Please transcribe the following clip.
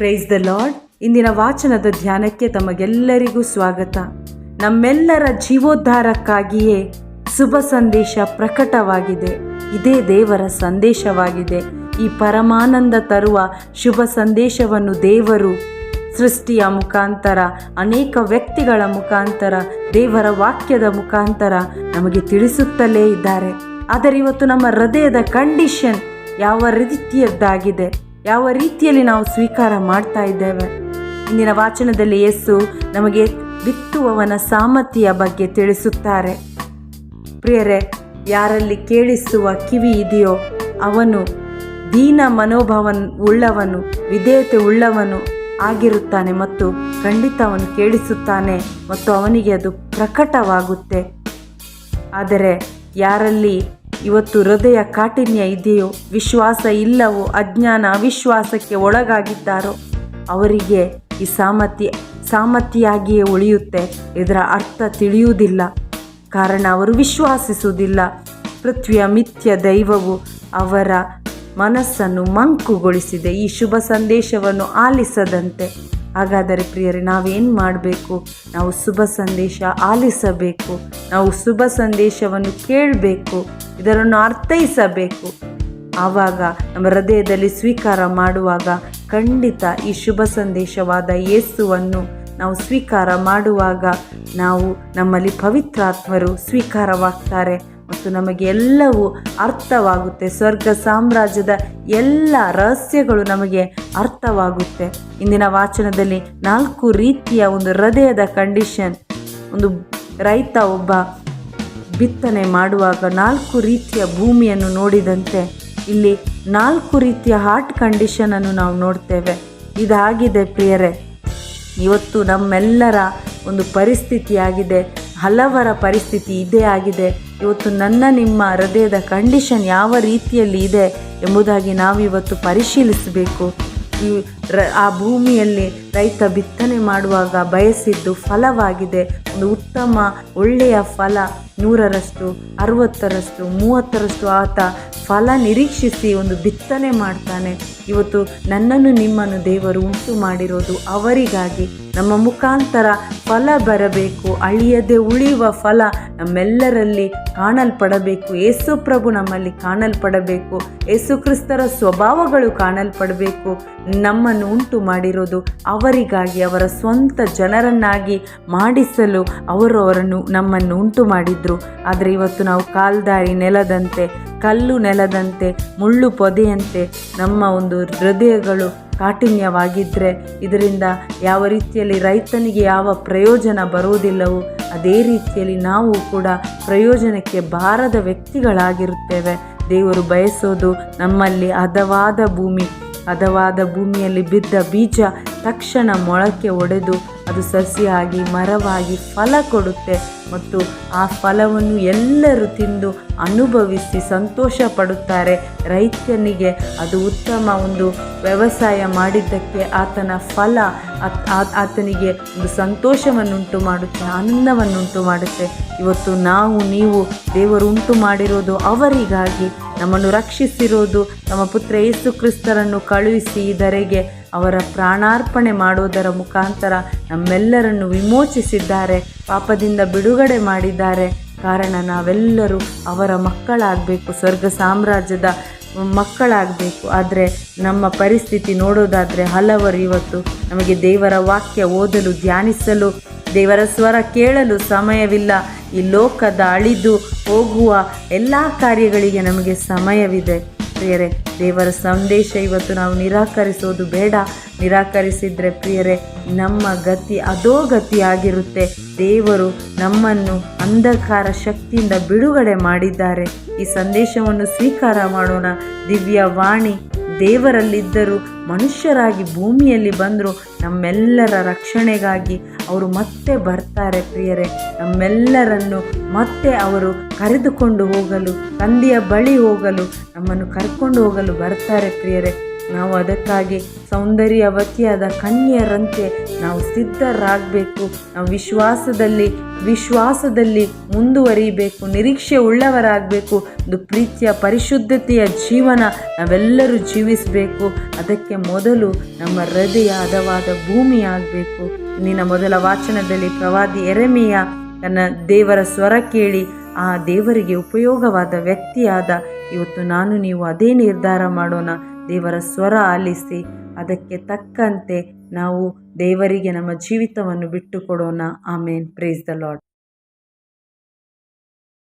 Praise the lord ಇಂದಿನ ವಾಚನದ ಧ್ಯಾನಕ್ಕೆ ತಮಗೆಲ್ಲರಿಗೂ ಸ್ವಾಗತ. ನಮ್ಮೆಲ್ಲರ ಜೀವೋದ್ಧಾರಕ್ಕಾಗಿಯೇ ಶುಭ ಸಂದೇಶ ಪ್ರಕಟವಾಗಿದೆ. ಇದೇ ದೇವರ ಸಂದೇಶವಾಗಿದೆ. ಈ ಪರಮಾನಂದ ತರುವ ಶುಭ ಸಂದೇಶವನ್ನು ದೇವರು ಸೃಷ್ಟಿಯ ಮುಖಾಂತರ, ಅನೇಕ ವ್ಯಕ್ತಿಗಳ ಮುಖಾಂತರ, ದೇವರ ವಾಕ್ಯದ ಮುಖಾಂತರ ನಮಗೆ ತಿಳಿಸುತ್ತಲೇ ಇದ್ದಾರೆ. ಆದರೆ ಇವತ್ತು ನಮ್ಮ ಹೃದಯದ ಕಂಡೀಷನ್ ಯಾವ ರೀತಿಯದ್ದಾಗಿದೆ? ಯಾವ ರೀತಿಯಲ್ಲಿ ನಾವು ಸ್ವೀಕಾರ ಮಾಡ್ತಾ ಇದ್ದೇವೆ? ಇಂದಿನ ವಾಚನದಲ್ಲಿ ಯೇಸು ನಮಗೆ ಬಿತ್ತುವವನ ಸಾಮರ್ಥ್ಯ ಬಗ್ಗೆ ತಿಳಿಸುತ್ತಾರೆ. ಪ್ರಿಯರೇ, ಯಾರಲ್ಲಿ ಕೇಳಿಸುವ ಕಿವಿ ಇದೆಯೋ ಅವನು ದೀನ ಮನೋಭಾವನ್ ಉಳ್ಳವನು, ವಿಧೇಯತೆ ಉಳ್ಳವನು ಆಗಿರುತ್ತಾನೆ ಮತ್ತು ಖಂಡಿತ ಅವನು ಕೇಳಿಸುತ್ತಾನೆ ಮತ್ತು ಅವನಿಗೆ ಅದು ಪ್ರಕಟವಾಗುತ್ತೆ. ಆದರೆ ಯಾರಲ್ಲಿ ಇವತ್ತು ಹೃದಯ ಕಾಠಿಣ್ಯ ಇದೆಯೋ, ವಿಶ್ವಾಸ ಇಲ್ಲವೋ, ಅಜ್ಞಾನ ಅವಿಶ್ವಾಸಕ್ಕೆ ಒಳಗಾಗಿದ್ದಾರೋ, ಅವರಿಗೆ ಈ ಸಾಮರ್ಥ್ಯ, ಸಾಮರ್ಥ್ಯಾಗಿಯೇ ಉಳಿಯುತ್ತೆ ಇದರ ಅರ್ಥ ತಿಳಿಯುವುದಿಲ್ಲ. ಕಾರಣ ಅವರು ವಿಶ್ವಾಸಿಸುವುದಿಲ್ಲ. ಪೃಥ್ವಿಯ ಮಿಥ್ಯ ದೈವವು ಅವರ ಮನಸ್ಸನ್ನು ಮಂಕುಗೊಳಿಸಿದೆ. ಈ ಶುಭ ಸಂದೇಶವನ್ನು ಆಲಿಸದಂತೆ. ಹಾಗಾದರೆ ಪ್ರಿಯರೇ, ನಾವೇನು ಮಾಡಬೇಕು? ನಾವು ಶುಭ ಸಂದೇಶ ಆಲಿಸಬೇಕು. ನಾವು ಶುಭ ಸಂದೇಶವನ್ನು ಕೇಳಬೇಕು. ಇದರನ್ನು ಅರ್ಥೈಸಬೇಕು. ಆವಾಗ ನಮ್ಮ ಹೃದಯದಲ್ಲಿ ಸ್ವೀಕಾರ ಮಾಡುವಾಗ ಖಂಡಿತ ಈ ಶುಭ ಸಂದೇಶವಾದ ಯೇಸುವನ್ನು ನಾವು ಸ್ವೀಕಾರ ಮಾಡುವಾಗ ನಾವು ನಮ್ಮಲ್ಲಿ ಪವಿತ್ರಾತ್ಮರು ಸ್ವೀಕಾರವಾಗ್ತಾರೆ ಮತ್ತು ನಮಗೆ ಎಲ್ಲವೂ ಅರ್ಥವಾಗುತ್ತೆ. ಸ್ವರ್ಗ ಸಾಮ್ರಾಜ್ಯದ ಎಲ್ಲ ರಹಸ್ಯಗಳು ನಮಗೆ ಅರ್ಥವಾಗುತ್ತೆ. ಇಂದಿನ ವಾಚನದಲ್ಲಿ ನಾಲ್ಕು ರೀತಿಯ ಒಂದು ಹೃದಯದ ಕಂಡೀಷನ್. ಒಂದು ರೈತ ಒಬ್ಬ ಬಿತ್ತನೆ ಮಾಡುವಾಗ ನಾಲ್ಕು ರೀತಿಯ ಭೂಮಿಯನ್ನು ನೋಡಿದಂತೆ ಇಲ್ಲಿ ನಾಲ್ಕು ರೀತಿಯ ಹಾರ್ಟ್ ಕಂಡೀಷನನ್ನು ನಾವು ನೋಡ್ತೇವೆ. ಇದಾಗಿದೆ ಪ್ರಿಯರೇ. ಇವತ್ತು ನಮ್ಮೆಲ್ಲರ ಒಂದು ಪರಿಸ್ಥಿತಿಯಾಗಿದೆ. ಹಲವರ ಪರಿಸ್ಥಿತಿ ಇದೇ ಆಗಿದೆ. ಇವತ್ತು ನನ್ನ ನಿಮ್ಮ ಹೃದಯದ ಕಂಡೀಷನ್ ಯಾವ ರೀತಿಯಲ್ಲಿ ಇದೆ ಎಂಬುದಾಗಿ ನಾವಿವತ್ತು ಪರಿಶೀಲಿಸಬೇಕು. ಆ ಭೂಮಿಯಲ್ಲಿ ರೈತ ಬಿತ್ತನೆ ಮಾಡುವಾಗ ಬಯಸಿದ್ದು ಫಲವಾಗಿದೆ. ಒಂದು ಉತ್ತಮ, ಒಳ್ಳೆಯ ಫಲ. ನೂರರಷ್ಟು, ಅರವತ್ತರಷ್ಟು, ಮೂವತ್ತರಷ್ಟು ಆತ ಫಲ ನಿರೀಕ್ಷಿಸಿ ಒಂದು ಬಿತ್ತನೆ ಮಾಡ್ತಾನೆ. ಇವತ್ತು ನನ್ನನ್ನು ನಿಮ್ಮನ್ನು ದೇವರು ಉಂಟು ಮಾಡಿರೋದು ಅವರಿಗಾಗಿ. ನಮ್ಮ ಮುಖಾಂತರ ಫಲ ಬರಬೇಕು. ಅಳಿಯದೆ ಉಳಿಯುವ ಫಲ ನಮ್ಮೆಲ್ಲರಲ್ಲಿ ಕಾಣಲ್ಪಡಬೇಕು. ಏಸು ಪ್ರಭು ನಮ್ಮಲ್ಲಿ ಕಾಣಲ್ಪಡಬೇಕು. ಏಸು ಕ್ರಿಸ್ತರ ಸ್ವಭಾವಗಳು ಕಾಣಲ್ಪಡಬೇಕು. ಉಂಟು ಮಾಡಿರೋದು ಅವರಿಗಾಗಿ, ಅವರ ಸ್ವಂತ ಜನರನ್ನಾಗಿ ಮಾಡಿಸಲು ಅವರು ಅವರನ್ನು ನಮ್ಮನ್ನು ಉಂಟು ಮಾಡಿದ್ರು. ಆದರೆ ಇವತ್ತು ನಾವು ಕಾಲ್ದಾರಿ ನೆಲದಂತೆ, ಕಲ್ಲು ನೆಲದಂತೆ, ಮುಳ್ಳು ಪೊದೆಯಂತೆ, ನಮ್ಮ ಒಂದು ಹೃದಯಗಳು ಕಾಠಿಣ್ಯವಾಗಿದ್ದರೆ ಇದರಿಂದ ಯಾವ ರೀತಿಯಲ್ಲಿ ರೈತನಿಗೆ ಯಾವ ಪ್ರಯೋಜನ ಬರುವುದಿಲ್ಲವೋ, ಅದೇ ರೀತಿಯಲ್ಲಿ ನಾವು ಕೂಡ ಪ್ರಯೋಜನಕ್ಕೆ ಬಾರದ ವ್ಯಕ್ತಿಗಳಾಗಿರುತ್ತೇವೆ. ದೇವರು ಬಯಸೋದು ನಮ್ಮಲ್ಲಿ ಹದವಾದ ಭೂಮಿ. ಹದವಾದ ಭೂಮಿಯಲ್ಲಿ ಬಿದ್ದ ಬೀಜ ತಕ್ಷಣ ಮೊಳಕೆ ಒಡೆದು ಅದು ಸಸಿಯಾಗಿ, ಮರವಾಗಿ ಫಲ ಕೊಡುತ್ತೆ ಮತ್ತು ಆ ಫಲವನ್ನು ಎಲ್ಲರೂ ತಿಂದು ಅನುಭವಿಸಿ ಸಂತೋಷ ಪಡುತ್ತಾರೆ. ರೈತನಿಗೆ ಅದು ಉತ್ತಮ ಒಂದು ವ್ಯವಸಾಯ ಮಾಡಿದ್ದಕ್ಕೆ ಆತನ ಫಲ ಆತನಿಗೆ ಒಂದು ಸಂತೋಷವನ್ನುಂಟು ಮಾಡುತ್ತೆ, ಆನಂದವನ್ನುಂಟು ಮಾಡುತ್ತೆ. ಇವತ್ತು ನಾವು, ನೀವು ದೇವರು ಉಂಟು ಮಾಡಿರೋದು ಅವರಿಗಾಗಿ, ನಮ್ಮನ್ನು ರಕ್ಷಿಸಿರೋದು ನಮ್ಮ ಪುತ್ರ ಯೇಸು ಕ್ರಿಸ್ತರನ್ನು ಕಳುಹಿಸಿ ಇದರೆಗೆ ಅವರ ಪ್ರಾಣಾರ್ಪಣೆ ಮಾಡೋದರ ಮುಖಾಂತರ ನಮ್ಮೆಲ್ಲರನ್ನು ವಿಮೋಚಿಸಿದ್ದಾರೆ, ಪಾಪದಿಂದ ಬಿಡುಗಡೆ ಮಾಡಿದ್ದಾರೆ. ಕಾರಣ ನಾವೆಲ್ಲರೂ ಅವರ ಮಕ್ಕಳಾಗಬೇಕು. ಸ್ವರ್ಗ ಸಾಮ್ರಾಜ್ಯದ ಮಕ್ಕಳಾಗಬೇಕು. ಆದರೆ ನಮ್ಮ ಪರಿಸ್ಥಿತಿ ನೋಡೋದಾದರೆ ಹಲವರು ಇವತ್ತು ನಮಗೆ ದೇವರ ವಾಕ್ಯ ಓದಲು, ಧ್ಯಾನಿಸಲು, ದೇವರ ಸ್ವರ ಕೇಳಲು ಸಮಯವಿಲ್ಲ. ಈ ಲೋಕದ ಅಳಿದು ಹೋಗುವ ಎಲ್ಲ ಕಾರ್ಯಗಳಿಗೆ ನಮಗೆ ಸಮಯವಿದೆ. ಪ್ರಿಯರೇ, ದೇವರ ಸಂದೇಶ ಇವತ್ತು ನಾವು ನಿರಾಕರಿಸೋದು ಬೇಡ. ನಿರಾಕರಿಸಿದರೆ ಪ್ರಿಯರೇ, ನಮ್ಮ ಗತಿ ಅದೋ ಗತಿಯಾಗಿರುತ್ತೆ ದೇವರು ನಮ್ಮನ್ನು ಅಂಧಕಾರ ಶಕ್ತಿಯಿಂದ ಬಿಡುಗಡೆ ಮಾಡಿದ್ದಾರೆ. ಈ ಸಂದೇಶವನ್ನು ಸ್ವೀಕಾರ ಮಾಡೋಣ. ದಿವ್ಯ ವಾಣಿ, ದೇವರಲ್ಲಿದ್ದರೂ ಮನುಷ್ಯರಾಗಿ ಭೂಮಿಯಲ್ಲಿ ಬಂದರು ನಮ್ಮೆಲ್ಲರ ರಕ್ಷಣೆಗಾಗಿ ಅವರು ಮತ್ತೆ ಬರ್ತಾರೆ ಪ್ರಿಯರೇ. ನಮ್ಮೆಲ್ಲರನ್ನು ಮತ್ತೆ ಅವರು ಕರೆದುಕೊಂಡು ಹೋಗಲು, ತಂದೆಯ ಬಳಿ ಹೋಗಲು, ನಮ್ಮನ್ನು ಕರ್ಕೊಂಡು ಹೋಗಲು ಬರ್ತಾರೆ ಪ್ರಿಯರೇ. ನಾವು ಅದಕ್ಕಾಗಿ ಸೌಂದರ್ಯವತಿಯಾದ ಕನ್ಯರಂತೆ ನಾವು ಸಿದ್ಧರಾಗಬೇಕು. ನಾವು ವಿಶ್ವಾಸದಲ್ಲಿ ವಿಶ್ವಾಸದಲ್ಲಿ ಮುಂದುವರಿಬೇಕು ನಿರೀಕ್ಷೆ ಉಳ್ಳವರಾಗಬೇಕು ಒಂದು ಪ್ರೀತಿಯ ಪರಿಶುದ್ಧತೆಯ ಜೀವನ, ನಾವೆಲ್ಲರೂ ಜೀವಿಸಬೇಕು. ಅದಕ್ಕೆ ಮೊದಲು ನಮ್ಮ ಹೃದಯ ಹದವಾದ ಭೂಮಿ ಆಗಬೇಕು ಇಂದಿನ ಮೊದಲ ವಾಚನದಲ್ಲಿ ಪ್ರವಾದಿ ಎರೆಮೆಯ ತನ್ನ ದೇವರ ಸ್ವರ ಕೇಳಿ, ಆ ದೇವರಿಗೆ ಉಪಯೋಗವಾದ ವ್ಯಕ್ತಿಯಾದ, ಇವತ್ತು ನಾನು ನೀವು ಅದೇ ನಿರ್ಧಾರ ಮಾಡೋಣ. ದೇವರ ಸ್ವರ ಆಲಿಸಿ ಅದಕ್ಕೆ ತಕ್ಕಂತೆ ನಾವು ದೇವರಿಗೆ ನಮ್ಮ ಜೀವಿತವನ್ನು ಬಿಟ್ಟು ಕೊಡೋಣ ಆಮೇನ್. Praise the Lad